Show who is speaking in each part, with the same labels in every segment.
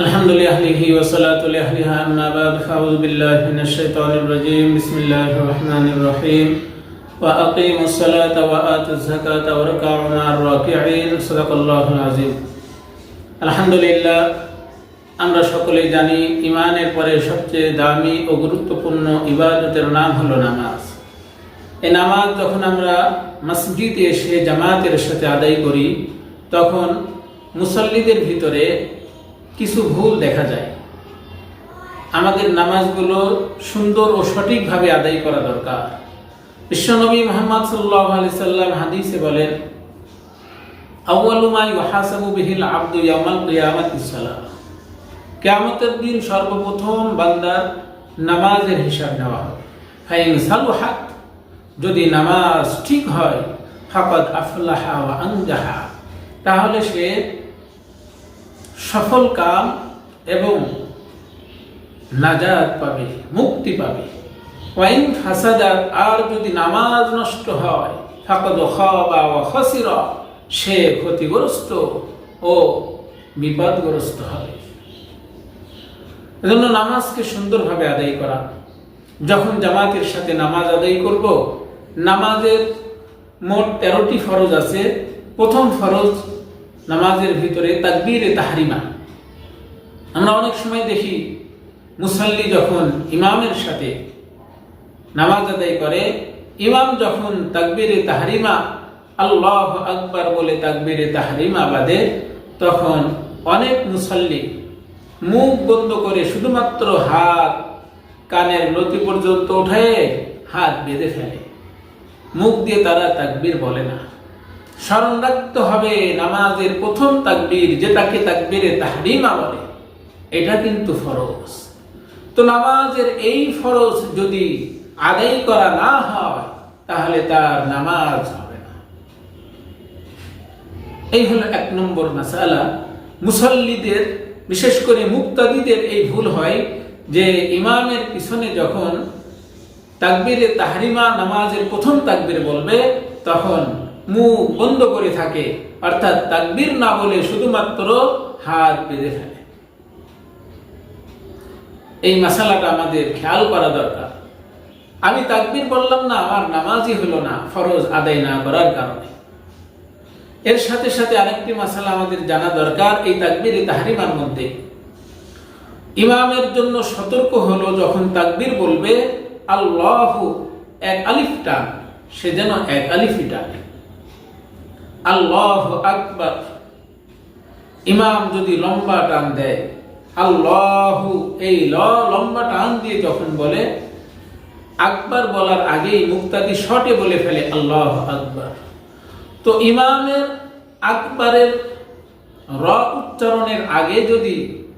Speaker 1: الحمد لأهله وصلاة لأهلها أما بعد فأعوذ بالله من الشيطان الرجيم بسم الله الرحمن الرحيم وأقيموا الصلاة وآتوا الزكاة واركعوا مع الراكعين صدق الله العظيم الحمد لله আমরা সকলেই জানি ইমানের পরে সবচেয়ে দামি ও গুরুত্বপূর্ণ ইবাদতের নাম হলো নামাজ এই নামাজ যখন আমরা মসজিদে এসে জামাতের সাথে আদায় করি তখন মুসল্লিদের ভিতরে কিছু ভুল দেখা যায়। আমাদের নামাজগুলো সুন্দর ও সঠিকভাবে আদায় করা দরকার। বিশ্বনবী মোহাম্মদ সাল্লাহ আলি সাল্লাম হাদিসে বলেন কেয়ামতের দিন সর্বপ্রথম বান্দার নামাজের হিসাব নেওয়া যদি নামাজ ঠিক হয় তাহলে সে সফল কাম এবং নাজাত পাবে, মুক্তি পাবে। ওয়াইন ফাসাদাত আর যদি নামাজ নষ্ট হয়, ফাকাদ খাবা ওয়া সে ক্ষতিগ্রস্ত ও বিপদগ্রস্ত হবে। এজন্য নামাজকে সুন্দরভাবে আদায় করা। যখন জামাতের সাথে নামাজ আদায় করব, নামাজের মোট তেরোটি ফরজ আছে। প্রথম ফরজ নামাজের ভিতরে তাকবীরে তাহারিমা। আমরা অনেক সময় দেখি মুসল্লি যখন ইমামের সাথে নামাজ আদায় করে, ইমাম যখন তাকবীরে তাহারিমা, আল্লাহ আকবার বলে তাকবীরে তাহারিমা বাদে, তখন অনেক মুসল্লি মুখ বন্ধ করে শুধুমাত্র হাত কানের লতি পর্যন্ত উঠে হাত বেঁধে ফেলে। মুখ দিয়ে তারা তাকবীর বলে না। স্মরণ রাখতে হবে নামাজের প্রথম তাকবীর, যেটাকে তাকবীরে তাহরিমা বলে। এটা কিন্তু ফরজ। তো নামাজের এই ফরজ যদি আদায় করা না হয়, তাহলে তার নামাজ হবে না। এই হলো এক নম্বর মাসালা। মুসল্লিদের, বিশেষ করে মুক্তাদিদের এই ভুল হয় যে ইমামের পিছনে যখন তাকবিরে তাহরিমা, নামাজের প্রথম তাকবির বলবে, তখন মুখ বন্ধ করে থাকে। অর্থাৎ তাকবির না বলে শুধুমাত্র হাত বেঁধে ফেলে এই মশালাটা আমাদের খেয়াল করা দরকার। আমি তাকবির বললাম না আমার নামাজই হলো না, ফরজ আদায় না করার কারণে। এর সাথে সাথে আরেকটি মশালা আমাদের জানা দরকার, এই তাকবির তাহারিমার মধ্যে। ইমামের জন্য সতর্ক হলো যখন তাকবির বলবে, আল্লাহ এক আলিফ টান, সে যেন এক আলিফই টানে। আল্লাহ আকবার। ইমাম যদি লম্বা টান দেয়, আল্লাহ এই ল, লম্বা টান দিয়ে যখন বলে, আকবার বলার আগেই মুক্তাদি শটে বলে ফেলে আল্লাহ আকবার। তো ইমামের আকবরের র উচ্চারণের আগে যদি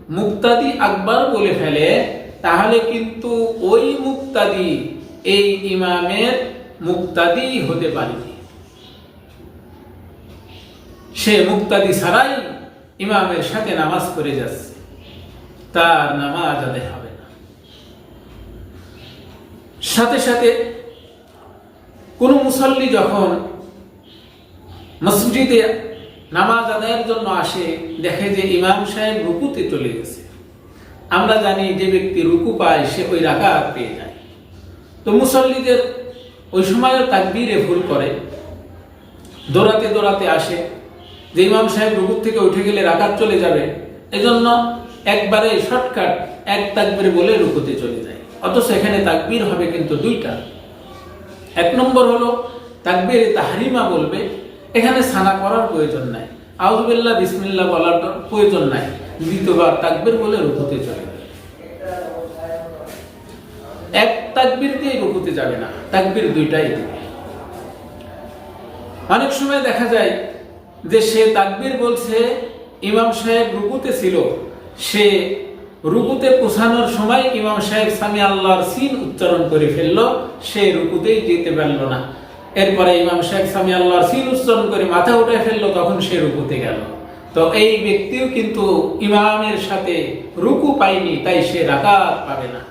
Speaker 1: মুক্তাদি আকবর বলে ফেলে, তাহলে কিন্তু ওই মুক্তাদি এই ইমামের মুক্তাদি হতে পারেনি সে মুক্তাদি ছাড়াই ইমামের সাথে নামাজ পড়ে যাচ্ছে। তার নামাজ আদায় হবে না। সাথে সাথে কোন মুসল্লি যখন মসজিদে নামাজ আদায়ের জন্য আসে, দেখে যে ইমাম সাহেব রুকুতে চলে গেছে। আমরা জানি যে ব্যক্তি রুকু পায়, সে ওই রাখা পেয়ে যায়। তো মুসল্লিদের ওই সময় তাকবীরে ভুল করে। দৌড়াতে দৌড়াতে আসে যে ইমাম সাহেব রুকুর থেকে উঠে গেলে রাকাত চলে যাবে, এজন্য একবারে শর্টকাট এক তাকবীর বলে রুকুতে চলে যায়। অথচ এখানে তাকবীর হবে কিন্তু দুইটা। এক নম্বর হলো, তাকবীর তাহারিমা বলবে, এখানে সানা করার প্রয়োজন নাই। আউজবিল্লাহ বিসমিল্লাহ বলার প্রয়োজন নাই। দ্বিতীয়বার তাকবির বলে রুকুতে চলে এক তাকবির দিয়ে রুকুতে যাবে না, তাকবির দুইটাই অনেক সময় দেখা যায় যে সে তাকবির বলছে, ইমাম সাহেব রুকুতে ছিল। সে রুকুতে পোষানোর সময় ইমাম সাহেব সামি আল্লাহর সিন উচ্চারণ করে ফেলল, সে রুকুতেই যেতে পারল না। এরপরে ইমাম শেখ সামি আল্লাহর সিন উচ্চারণ করে মাথা উঠে ফেলল, তখন সে রুকুতে গেল। তো এই ব্যক্তিও কিন্তু ইমামের সাথে রুকু পায়নি, তাই সে রাকাত পাবে না।